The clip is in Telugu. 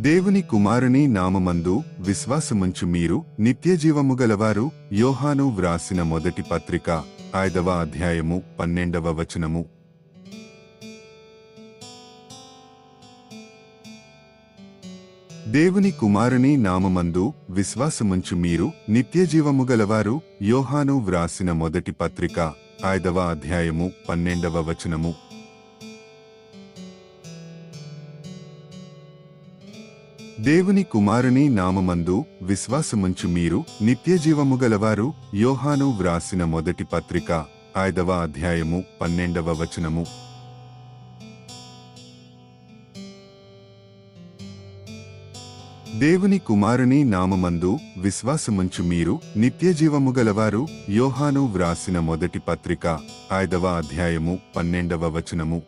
దేవుని కుమారుని నామమందు విశ్వాసముంచు మీరు నిత్యజీవము గలవారు. యోహాను వ్రాసిన మొదటి పత్రిక ఐదవ అధ్యాయము పన్నెండవ వచనము. దేవుని కుమారుని నామమందు విశ్వాసముంచు మీరు నిత్యజీవము గలవారు. యోహాను వ్రాసిన మొదటి పత్రిక ఐదవ అధ్యాయము పన్నెండవ వచనము. దేవుని కుమారుని నామమందు విశ్వాసముంచు మీరు నిత్యజీవము గలవారు. యోహాను వ్రాసిన మొదటి పత్రిక ఐదవ అధ్యాయము పన్నెండవ వచనము. దేవుని కుమారుని నామమందు విశ్వాసముంచు మీరు నిత్యజీవము గలవారు. యోహాను వ్రాసిన మొదటి పత్రిక ఐదవ అధ్యాయము పన్నెండవ వచనము.